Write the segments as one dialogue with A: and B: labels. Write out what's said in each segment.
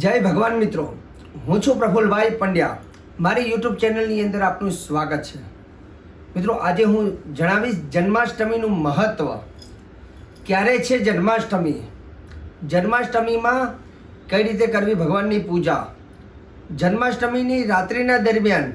A: જય ભગવાન મિત્રો. હું છું પ્રફુલભાઈ પંડ્યા. મારી યુટ્યુબ ચેનલની અંદર આપનું સ્વાગત છે. મિત્રો, આજે હું જણાવીશ જન્માષ્ટમીનું મહત્ત્વ ક્યારે છે જન્માષ્ટમી? જન્માષ્ટમીમાં કઈ રીતે કરવી ભગવાનની પૂજા? જન્માષ્ટમીની રાત્રિના દરમિયાન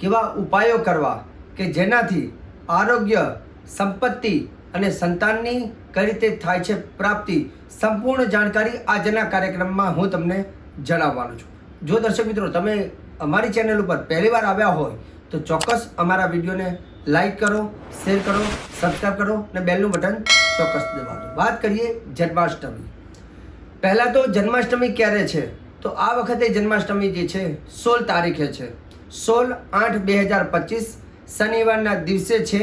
A: કેવા ઉપાયો કરવા કે જેનાથી આરોગ્ય, સંપત્તિ અને સંતાનની કઈ રીતે થાય છે પ્રાપ્તિ સંપૂર્ણ જાણકારી આજના કાર્યક્રમમાં હું તમને જણાવવાનો છું. જો દર્શક મિત્રો તમે અમારી ચેનલ ઉપર પહેલીવાર આવ્યા હોય, તો ચોક્કસ અમારા વિડીયોને લાઈક કરો, શેર કરો સબસ્ક્રાઈબ કરો અને બેલનું બટન ચોક્કસ દબાવો. વાત કરીએ જન્માષ્ટમી. પહેલાં તો જન્માષ્ટમી ક્યારે છે? તો આ વખતે જન્માષ્ટમી જે છે, સોળ તારીખે છે. સોળ આઠ બે હજાર પચીસ શનિવારના દિવસે છે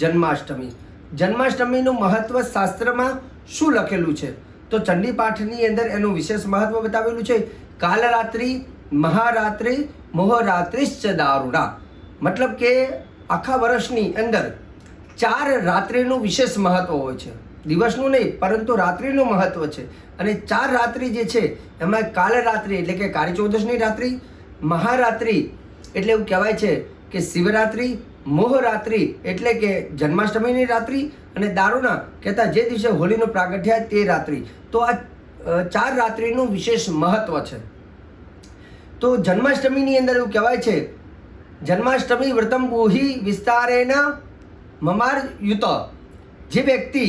A: જન્માષ્ટમી. જન્માષ્ટમીનું મહત્વ શાસ્ત્રમાં શું લખેલું છે? તો ચંડી પાઠની અંદર એનું વિશેષ મહત્વ બતાવેલું છે. કાલરાત્રિ, મહારાત્રિ, મોહરાત્રિશ્ચ દારૂડા મતલબ કે આખા વર્ષની અંદર ચાર રાત્રિનું વિશેષ મહત્વ હોય છે. દિવસનું નહીં, પરંતુ રાત્રિનું મહત્વ છે. અને ચાર રાત્રિ જે છે, એમાં કાલ રાત્રિ એટલે કે કાળી ચૌદશની રાત્રિ, મહારાત્રિ એટલે એવું કહેવાય છે કે શિવરાત્રિ મોહરાત્રિ એટલે કે જન્માષ્ટમીની રાત્રિ અને દારૂના કહેતા જે દિવસે હોળીનો પ્રાગટ્ય તે રાત્રિ. તો આ ચાર રાત્રિનું વિશેષ મહત્વ છે. તો જન્માષ્ટમીની અંદર એવું કહેવાય છે, જન્માષ્ટમી વ્રતમ બુહિ વિસ્તારેના મમાર યુત જે વ્યક્તિ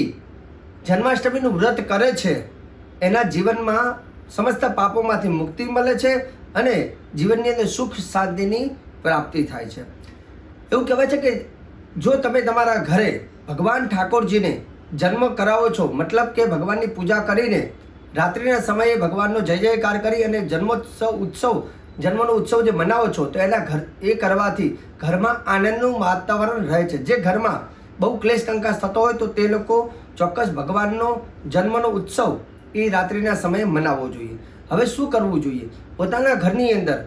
A: જન્માષ્ટમીનું વ્રત કરે છે, એના જીવનમાં સમસ્ત પાપોમાંથી મુક્તિ મળે છે અને જીવનની અંદર સુખ શાંતિની પ્રાપ્તિ થાય છે. એવું કહેવાય છે કે જો તમે તમારા ઘરે ભગવાન ઠાકોરજીને જન્મ કરાવો છો, મતલબ કે ભગવાનની પૂજા કરીને રાત્રિના સમયે ભગવાનનો જય જયકાર કરી અને જન્મોત્સવ, ઉત્સવ, જન્મનો ઉત્સવ જે મનાવો છો, તો એના ઘર, એ કરવાથી ઘરમાં આનંદનું વાતાવરણ રહે છે. જે ઘરમાં બહુ ક્લેશ કંકાશ થતો હોય તો તે લોકો ચોક્કસ ભગવાનનો જન્મનો ઉત્સવ એ રાત્રિના સમયે મનાવવો જોઈએ. હવે શું કરવું જોઈએ? પોતાના ઘરની અંદર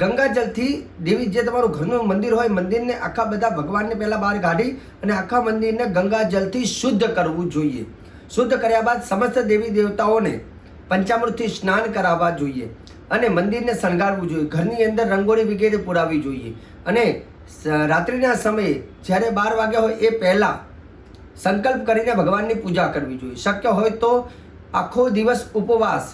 A: ગંગાજલથી દેવી જે તમારું ઘરનું મંદિર હોય, મંદિરને આખા બધા ભગવાનને પહેલાં બહાર કાઢી અને આખા મંદિરને ગંગાજલથી શુદ્ધ કરવું જોઈએ. શુદ્ધ કર્યા બાદ સમસ્ત દેવી દેવતાઓને પંચામૃતથી સ્નાન કરાવવા જોઈએ અને મંદિરને શણગારવું જોઈએ. ઘરની અંદર રંગોળી વગેરે પુરાવવી જોઈએ. અને રાત્રિના સમયે જ્યારે બાર વાગ્યા હોય એ પહેલાં સંકલ્પ કરીને ભગવાનની પૂજા કરવી જોઈએ. શક્ય હોય તો આખો દિવસ ઉપવાસ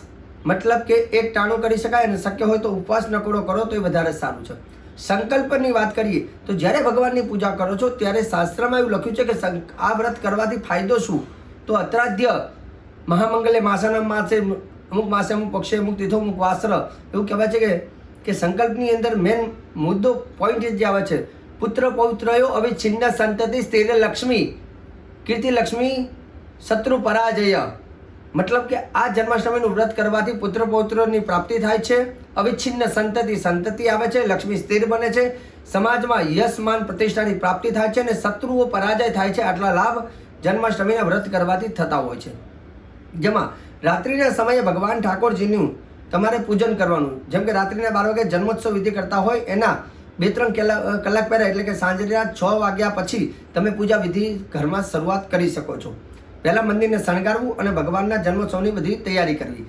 A: મતલબ કે એક ટાણું કરી શકાય અને શક્ય હોય તો ઉપવાસ નકોડો કરો તો એ વધારે સારું છે. સંકલ્પની વાત કરીએ તો જ્યારે ભગવાનની પૂજા કરો છો, ત્યારે શાસ્ત્રમાં એવું લખ્યું છે કે આ વ્રત કરવાથી ફાયદો શું? તો અત્રાધ્ય મહામંગલે માસાના માસે અમુક માસે અમુક પક્ષે અમુક તીથો, અમુક વાસ્ત્ર એવું કહેવાય છે કે કે સંકલ્પની અંદર મેન મુદ્દો પોઈન્ટ જે આવે છે. પુત્ર પૌત્રયો અવિચ્છિન્ન સંતતિ સ્થિર લક્ષ્મી કીર્તિ લક્ષ્મી શત્રુ પરાજય. મતલબ કે આ જન્માષ્ટમીનું વ્રત કરવાથી પુત્ર પૌત્રની પ્રાપ્તિ થાય છે, અવિચ્છિન્ન સંતતિ સંતતિ આવે છે, લક્ષ્મી સ્થિર બને છે, સમાજમાં યશ માન પ્રતિષ્ઠાની પ્રાપ્તિ થાય છે અને શત્રુઓ પરાજય થાય છે, આટલા લાભ જન્માષ્ટમીના વ્રત કરવાથી થતા હોય છે. જેમાં રાત્રિના સમયે ભગવાન ઠાકોરજીનું તમારે પૂજન કરવાનું. જેમ કે રાત્રિના બાર વાગે જન્મોત્સવ વિધિ કરતા હોય, એના બે ત્રણ કલાક કલાક પહેલાં એટલે કે સાંજના છ વાગ્યા પછી તમે પૂજા વિધિ ઘરમાં શરૂઆત કરી શકો છો. પહેલાં મંદિરને શણગારવું અને ભગવાનના જન્મોત્સવની બધી તૈયારી કરવી.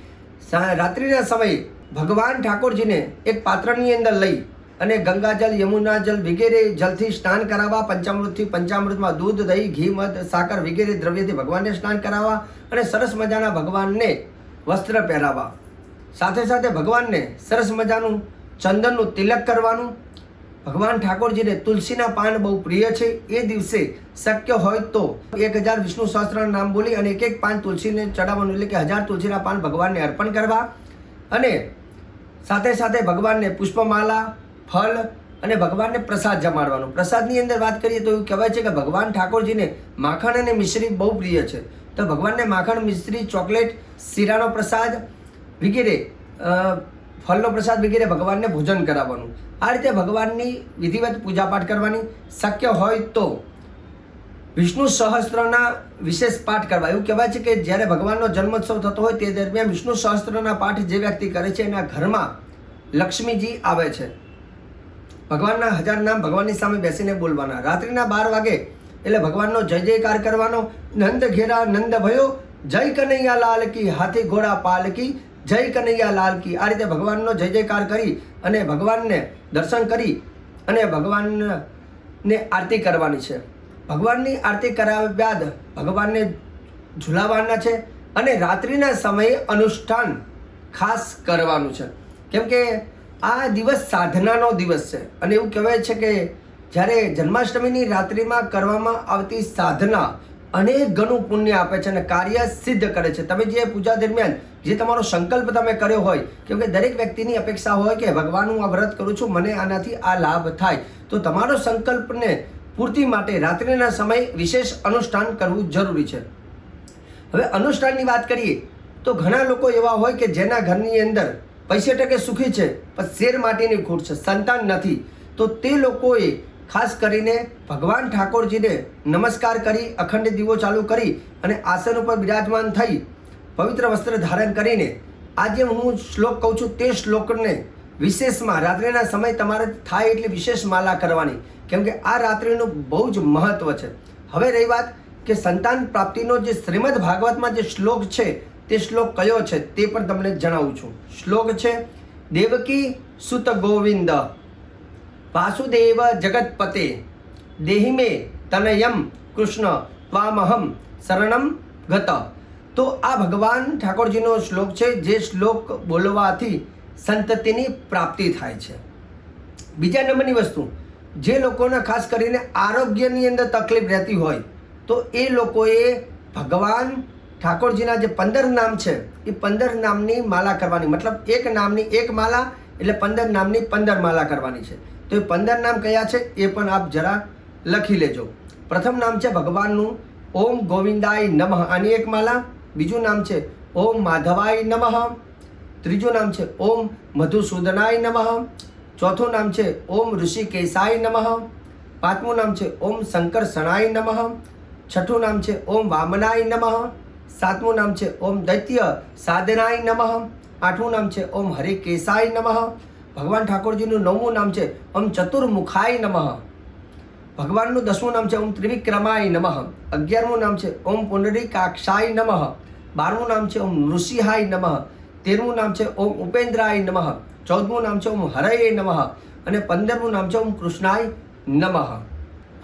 A: રાત્રિના સમયે ભગવાન ઠાકોરજીને એક પાત્રની અંદર લઈ અને ગંગાજલ યમુના જલ વગેરે જલથી સ્નાન કરાવવા, પંચામૃતથી પંચામૃતમાં દૂધ, દહીં, ઘી, મધ, સાકર વગેરે દ્રવ્યથી ભગવાનને સ્નાન કરાવવા અને સરસ મજાના ભગવાનને વસ્ત્ર પહેરાવવા. સાથે સાથે ભગવાનને સરસ મજાનું ચંદનનું તિલક કરવાનું ભગવાન ઠાકોરજીને તુલસીના પાન બહુ પ્રિય છે. એ દિવસે શક્ય હોય તો એક હજાર વિષ્ણુ સહસ્ત્રના નામ બોલી અને એક એક પાન તુલસીને ચડાવવાનું એટલે કે હજાર તુલસીના પાન ભગવાનને અર્પણ કરવા. અને સાથે સાથે ભગવાનને પુષ્પમાલા, ફળ અને ભગવાનને પ્રસાદ જમાડવાનો. પ્રસાદની અંદર વાત કરીએ તો એવું કહેવાય છે કે ભગવાન ઠાકોરજીને માખણ અને મિશ્રી બહુ પ્રિય છે. તો ભગવાનને માખણ, મિશ્રી, ચોકલેટ, શીરાનો પ્રસાદ વગેરે ફળનો પ્રસાદ વગેરે ભગવાનને ભોજન કરાવવાનું. આ રીતે ભગવાનની વિધિવત પૂજાપાઠ કરવાની. શક્ય હોય તો વિષ્ણુ સહસ્ત્રના વિશેષ પાઠ કરવા. એવું કહેવાય છે કે જ્યારે ભગવાનનો જન્મોત્સવ થતો હોય તે દરમિયાન વિષ્ણુ સહસ્ત્રના પાઠ જે વ્યક્તિ કરે છે એના ઘરમાં લક્ષ્મીજી આવે છે. ભગવાનના હજાર નામ ભગવાનની સામે બેસીને બોલવાના. રાત્રિના બાર વાગે એટલે ભગવાનનો જય જયકાર કરવાનો. નંદ ઘેરા નંદ ભયો, જય કનૈયા લાલ કી હાથી ઘોડા પાલ કી જય કનૈયા લાલ કી. આ રીતે ભગવાનનો જય જયકાર કરી અને ભગવાનને દર્શન કરી અને ભગવાનને આરતી કરવાની છે. ભગવાનની આરતી કરાવ્યા બાદ ભગવાનને ઝુલાવવાના છે અને રાત્રિના સમયે અનુષ્ઠાન ખાસ કરવાનું છે. કેમ કે આ દિવસ સાધનાનો દિવસ છે અને એવું કહેવાય છે કે જ્યારે જન્માષ્ટમીની રાત્રિમાં કરવામાં આવતી સાધના અનેક ગણું પુણ્ય આપે છે અને કાર્ય સિદ્ધ કરે છે. તમે જે પૂજા દરમિયાન જે તમારો સંકલ્પ તમે કર્યો હોય, કેમ કે દરેક વ્યક્તિની અપેક્ષા હોય કે ભગવાન હું આ વ્રત કરું છું, મને આનાથી આ લાભ થાય. તો તમારો સંકલ્પને પૂર્તિ માટે રાત્રિના સમય વિશેષ અનુષ્ઠાન કરવું જરૂરી છે. હવે અનુષ્ઠાનની વાત કરીએ, તો ઘણા લોકો એવા હોય કે જેના ઘરની અંદર પૈસે ટકે સુખી છે, પણ શેર માટેની ખૂટ છે, સંતાન નથી. તો તે લોકોએ ખાસ કરીને ભગવાન ઠાકોરજીને નમસ્કાર કરી, અખંડ દીવો ચાલુ કરી અને આસન ઉપર બિરાજમાન થઈ, પવિત્ર વસ્ત્ર ધારણ કરીને આજે હું શ્લોક કહું છું તે શ્લોકને વિશેષમાં, રાત્રિના સમય તમારે થાય એટલી વિશેષ માલા કરવાની, કેમ કે આ રાત્રિનું બહુ જ મહત્વ છે. હવે રહી વાત કે સંતાન પ્રાપ્તિનો જે શ્રીમદ ભાગવતમાં જે શ્લોક છે, તે શ્લોક કયો છે તે પણ તમને જણાવું છું. શ્લોક છે, દેવકી સુત ગોવિંદ વાસુદેવ જગતપતે. દેહી મે તનયમ કૃષ્ણ ત્વામહમ શરણમ ગત. તો આ ભગવાન ઠાકોરજીનો શ્લોક છે, જે શ્લોક બોલવાથી સંતતિની પ્રાપ્તિ થાય છે. બીજા નંબરની વસ્તુ, જે લોકોને ખાસ કરીને આરોગ્યની અંદર તકલીફ રહેતી હોય, તો એ લોકોએ ભગવાન ઠાકોરજીના જે પંદર નામ છે, એ પંદર નામની માલા કરવાની, મતલબ એક નામની એક માલા એટલે પંદર નામની પંદર માલા કરવાની છે. તો એ પંદર નામ કયા છે? એ પણ આપ જરા લખી લેજો. પ્રથમ નામ છે ભગવાનનું ઓમ ગોવિંદાય નમઃ. આની એક માલા, બીજું નામ છે ઓમ માધવાય નમઃ. ત્રીજું નામ છે ઓમ મધુસૂદનાય નમઃ. ચોથું નામ છે ઓમ ઋષિકેશાય નમઃ. પાંચમું નામ છે ઓમ શંકર શણાય નમઃ. છઠ્ઠું નામ છે ઓમ વામનાય નમઃ. સાતમું નામ છે ઓમ દૈત્ય સાધનાય નમઃ. આઠમું નામ છે ઓમ હરિકેશાય નમઃ. ભગવાન ઠાકોરજીનું નવમું નામ છે ઓમ ચતુર્મુખાય નમઃ. ભગવાનનું દસમું નામ છે ઓમ ત્રિવિક્રમાય નમઃ. અગિયારમું નામ છે ઓમ પુંડરીકાક્ષાય નમઃ. બારમું નામ છે ઓમ નૃસિંહાય નમઃ. તેરમું નામ છે ઓમ ઉપેન્દ્રાય નમઃ. ચૌદમું નામ છે ઓમ હરય નમઃ. અને પંદરમું નામ છે ઓમ કૃષ્ણાય નમઃ.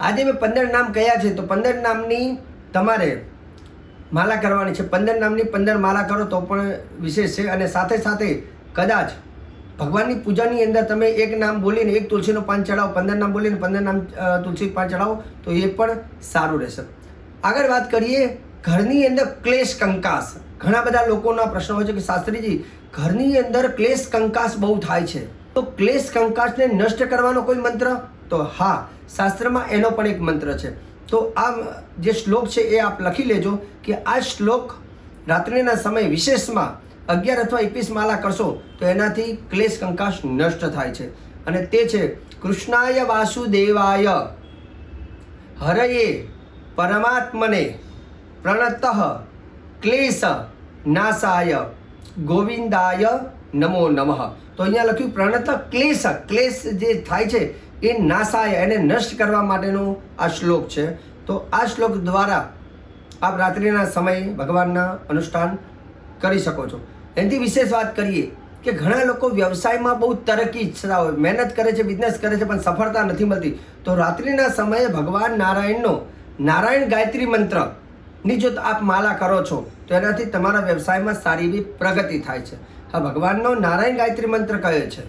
A: આજે મેં પંદર નામ કયા છે, તો પંદર નામની તમારે માલા કરવાની છે. પંદર નામની પંદર માલા કરો તો પણ વિશેષ છે. અને સાથે સાથે કદાચ ભગવાનની પૂજાની અંદર તમે એક નામ બોલીને એક તુલસીનું પાન ચડાવો, પંદર નામ બોલીને પંદર નામ તુલસી પાન ચડાવો, તો એ પણ સારું રહેશે. આગળ વાત કરીએ ઘરની અંદર ક્લેશ કંકાસ. ઘણા બધા લોકોના પ્રશ્ન હોય છે કે શાસ્ત્રીજી, ઘરની અંદર ક્લેશ કંકાસ બહુ થાય છે. તો ક્લેશ કંકાસને નષ્ટ કરવાનો કોઈ મંત્ર? તો હા, શાસ્ત્રમાં એનો પણ એક મંત્ર છે. તો આ જે શ્લોક છે એ આપ લખી લેજો કે આ શ્લોક રાત્રિના સમય વિશેષમાં અગિયાર અથવા એકવીસ માલા કરશો, તો એનાથી ક્લેશ કંકાશ નષ્ટ થાય છે. અને તે છે, કૃષ્ણાય વાસુદેવાય, હરયે પરમાત્મને પ્રણત ક્લેશ નાસાય ગોવિંદાય નમો નમઃ. તો અહીંયા લખ્યું પ્રણત ક્લેશ ક્લેશ જે થાય છે એ નાશાય એને નષ્ટ કરવા માટેનો આ શ્લોક છે. તો આ શ્લોક દ્વારા આપ રાત્રિના સમયે ભગવાનના અનુષ્ઠાન કરી શકો છો. એનાથી વિશેષ વાત કરીએ કે ઘણા લોકો વ્યવસાયમાં બહુ તરક્કી ઈચ્છતા હોય, મહેનત કરે છે બિઝનેસ કરે છે, પણ સફળતા નથી મળતી. તો રાત્રિના સમયે ભગવાન નારાયણનો નારાયણ ગાયત્રી મંત્રની જો આપ માલા કરો છો, તો એનાથી તમારા વ્યવસાયમાં સારી એવી પ્રગતિ થાય છે. હા, ભગવાનનો નારાયણ ગાયત્રી મંત્ર કયો છે?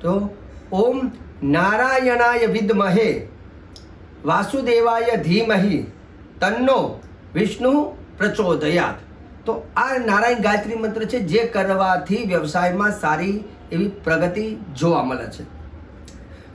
A: તો ઓમ નારાયણાય વિદ્મહે, વાસુદેવાય ધીમહી, તન્નો વિષ્ણુ પ્રચોદયાત. તો આ નારાયણ ગાયત્રી મંત્ર છે, જે કરવાથી વ્યવસાયમાં સારી એવી પ્રગતિ જોવા મળે છે.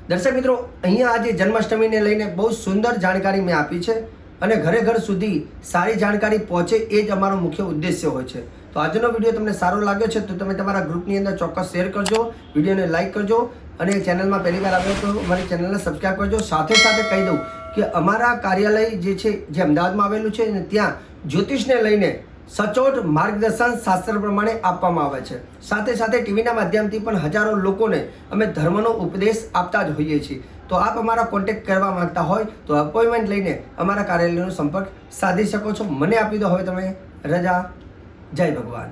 A: દર્શક મિત્રો, અહીંયા આજે જન્માષ્ટમીને લઈને બહુ સુંદર જાણકારી મેં આપી છે અને ઘરે ઘર સુધી સારી જાણકારી પહોંચે એ જ અમારો મુખ્ય ઉદ્દેશ્ય હોય છે. તો આજનો વીડિયો તમને સારો લાગ્યો છે તો તમે તમારા ગ્રુપની અંદર ચોક્કસ શેર કરજો, વિડીયોને લાઇક કરજો અને ચેનલમાં પહેલી વાર આવ્યો તો મારી ચેનલને સબસ્ક્રાઈબ કરજો. સાથે સાથે કહી દઉં કે અમારા કાર્યાલય જે છે, જે અમદાવાદમાં આવેલું છે અને ત્યાં જ્યોતિષને લઈને સચોટ માર્ગદર્શન શાસ્ત્ર પ્રમાણે આપવામાં આવે છે. સાથે સાથે ટીવીના માધ્યમથી પણ હજારો લોકોને અમે ધર્મનો ઉપદેશ આપતા જ હોઈએ છીએ. તો આપ અમારા કોન્ટેક્ટ કરવા માંગતા હોય તો અપોઇન્ટમેન્ટ લઈને અમારા કાર્યાલયનો સંપર્ક સાધી શકો છો. મને આપી દો હવે તમે રજા. જય ભગવાન.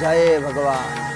B: જય ભગવાન.